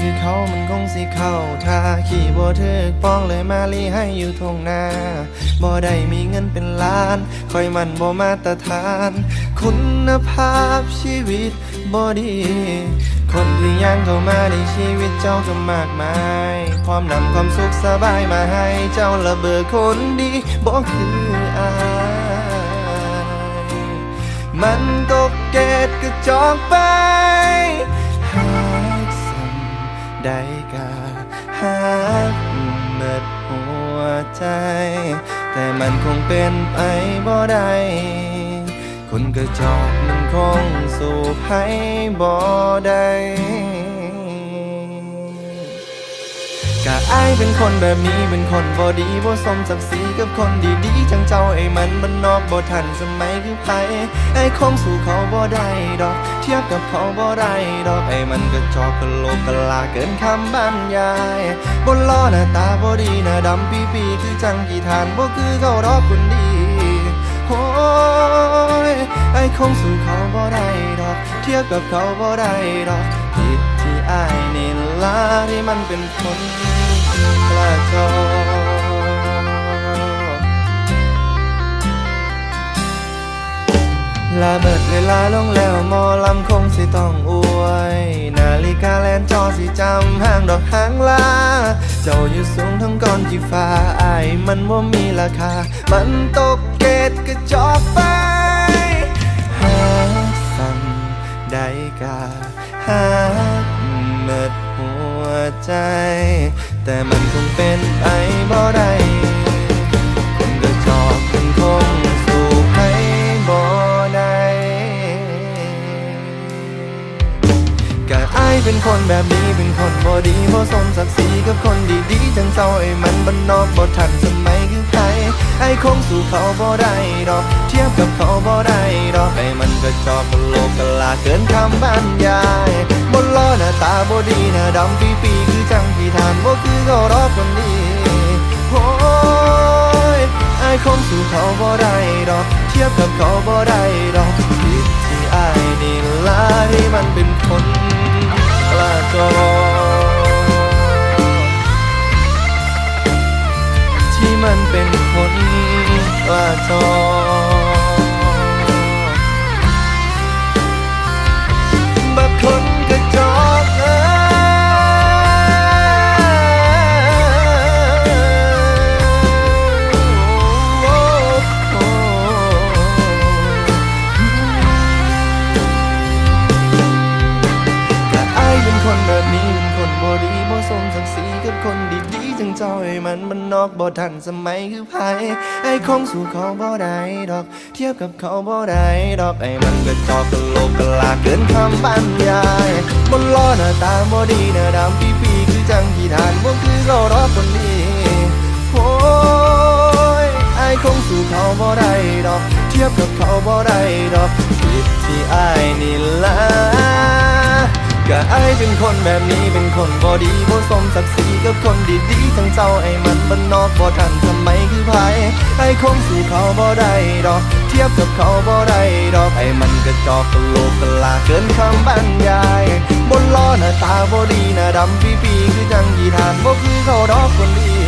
คือเขามันคงสิเข้าท่าขี่บ่ถึกป้องเลยมาลีให้อยู่ทงนาบ่ได้มีเงินเป็นล้านคอยมันบ่มาตรฐาน คุณภาพชีวิตบ่ดีคนที่ยังเข้ามาในชีวิตเจ้าก็มากมายพร้อมนำความสุขสบายมาให้เจ้าระเบิดคนดีบ่คืออาย มันตกเกตกระจอกไป ได้กาหากเมิดหัวใจ แต่มันคงเป็นไปบ่ได้คนกระจอกมันคงสู่ให้บ่ได้ กะอายเป็นคนแบบนี้เป็นคนบ่ดีบ่สมศักดิ์ศรีกับคนดีๆจังเจ้าไอ้มันมันนอกบ่ทันสมัยคือไผไอ้คงสู่เขาบ่ได้ดอก เทียบกับเขาบ่ได้ดอกไอ้มันก็จอกกะโลกกะลาเกินคำบรรยายบนล้อหน้าตาบ่ดีหน้าดำปีปีคือจังกี่ทานบ่คือเขาดอกคนดีโอ้ยไอ้คงสู่เขาบ่ได้ดอก เทียบกับเขาบ่ได้ดอก อายนี่ล่ะที่มันเป็นคนกระจอลาเบิดเวลาลงแล้วมอลำคงสิต้องอวย นาฬิกาแลนจอสิจำห้างดอกหางลา เจ้าอยู่สูงทั้งก้อนที่ฟ้าอายมันว่ามีราคา มันตกเกตกระจอกไปหาสั่งได้กาหาก เมิดหัวใจ แต่มันคงเป็นไปบ่ได้คนกระจอกมันคงสู่ให้บ่ได้กะอายเป็นคนแบบนี้เป็นคนบ่ดีบ่สมศักดิ์ศรีกับคนดีๆจังเจ้าไอ้มันบันนอกบ่ทันสมัยคือใครไอ้คงสู่เขาบ่ได้ดอก เทียบกับเขาบ่ได้ดอกไอ้มันก็จอกกะโลกกะลาเกินคำบรรยาย บนล้อหน้าตาบ่ดีหน้าดำปีปีคือจังที่ทานบ่คือเขารอคนนี้โอ้ยไอ้คงสู่เขาบ่ได้ดอก เทียบกับเขาบ่ได้ดอกผิดที่อายนี่ล่ะที่มันเป็นคนกระจอกที่มันเป็นคนกระจอ เจ้าไอ้มันมันนอกบ่ทันสมัยคือไผไอ้คงสู่เขาบ่ได้ดอก เทียบกับเขาบ่ได้ดอกไอ้มันก็จอกกะโลกกะลาเกินคำบรรยายบนล้อหน้าตาบ่ดีหน้าดำปีปีๆคือจังที่ทานบ่คือเขารอคนดีโอ้ยไอ้คงสู่เขาบ่ได้ดอก เทียบกับเขาบ่ได้ดอกผิดที่ไอายนี่ละ ก็ไอเป็นคนแบบนี้เป็นคนบอดีบ่สมศักดิ์ศรีกับคนดีๆทั้งเจ้าไอ้มันบ้านนอกบ่ทันสมัยคือไผไอ้คงสู่เขาบ่ได้ดอก เทียบกับเขาบ่ได้ดอกไอ้มันกระจอกกะโลกกะลาเกินคำบรรยายบนล้อหน้าตาบ่ดีหน้าดำปีปีๆคือจังยีทานบ่คือเขาดอกคนดี